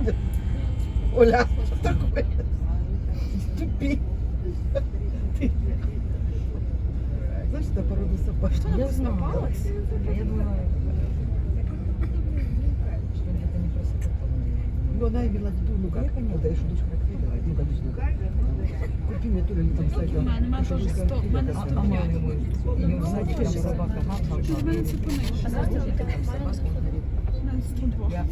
ходит. Оля, что такое? Тупи. Ты. Знаешь, это порода собак? Что Я знаю. А я думала, что это не просто такое. Ну, она имела в виду, ну как, Я поняла. да, что дочь характерила. Ну, конечно. Купи мне то ли там сайт. У мене, у мене теж сто, у мене А, сто а п'ять. мамі її в саді там собака гав, Ти ж мене зупиниш. А знаєте, що таке там собака? У мене сто два. Я,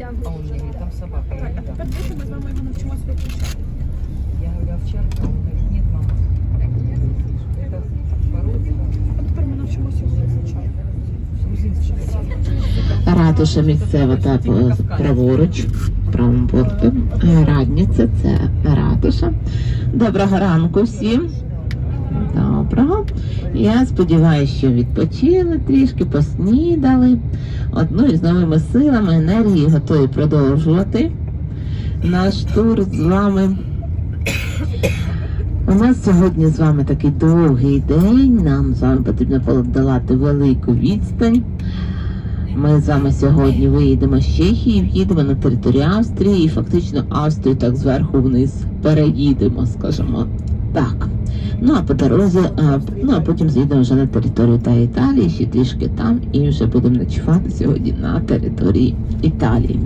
А он мне говорит, там собака. Так, а тепер дивіться, ми з вами його навчимося виключати. Я говорю, овчарка? Он говорит, нет, мама. Это порода. А тепер ми навчимося його виключати. Ратуша місцева та праворуч, правим бортом. Радниця це ратуша. Доброго ранку всім. Доброго. Я сподіваюся, що відпочили трішки, поснідали. Одну із новими силами енергії готові продовжувати наш тур з вами. У нас сьогодні з вами такий довгий день. Нам з вами потрібно подолати велику відстань. Ми з вами сьогодні виїдемо з Чехії, в'їдемо на територію Австрії і фактично Австрію так зверху вниз переїдемо, скажімо так. Ну а по дорозі, а, ну а потім з'їдемо вже на територію та Італії, ще трішки там, і вже будемо ночувати сьогодні на території Італії.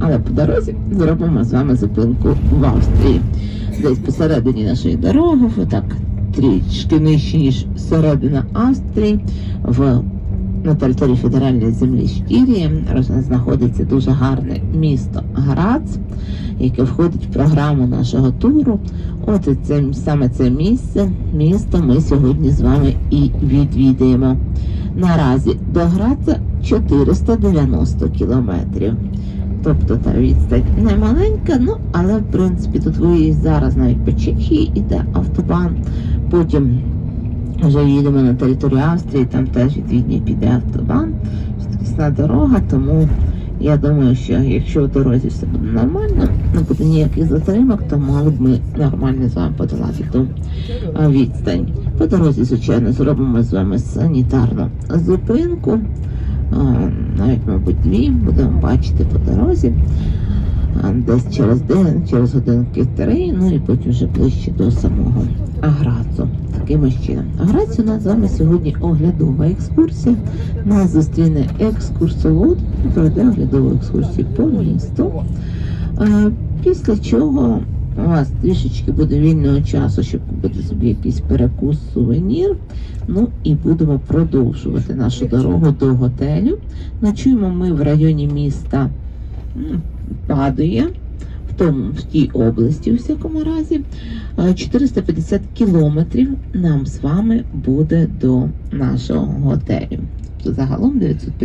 Але по дорозі зробимо з вами зупинку в Австрії. Десь посередині нашої дороги, отак трішки нижче, ніж середина Австрії, в на території федеральної землі Штірії роз- знаходиться дуже гарне місто Грац, яке входить в програму нашого туру. От це саме це місце, місто ми сьогодні з вами і відвідаємо. Наразі до Граца 490 кілометрів. Тобто та відстань не маленька, ну але в принципі тут виїзд зараз навіть по Чехії іде автобан. Потім вже їдемо на територію Австрії, там теж від Відні піде автобан. Швидкісна дорога, тому я думаю, що якщо в дорозі все буде нормально, не буде ніяких затримок, то мали б ми нормально з вами подолати ту відстань. По дорозі, звичайно, зробимо з вами санітарну зупинку. Навіть, мабуть, дві будемо бачити по дорозі. Десь через день, через годинки три, ну і потім вже ближче до самого Грацу. Таким ось чином. А у нас з вами сьогодні оглядова екскурсія. Нас зустріне екскурсовод, проведе оглядову екскурсію по місту. Після чого у вас трішечки буде вільного часу, щоб купити собі якийсь перекус, сувенір. Ну і будемо продовжувати нашу дорогу до готелю. Ночуємо ми в районі міста Падує. Тому в тій області, у всякому разі, Е, 450 кілометрів нам з вами буде до нашого готелю. Тобто загалом 950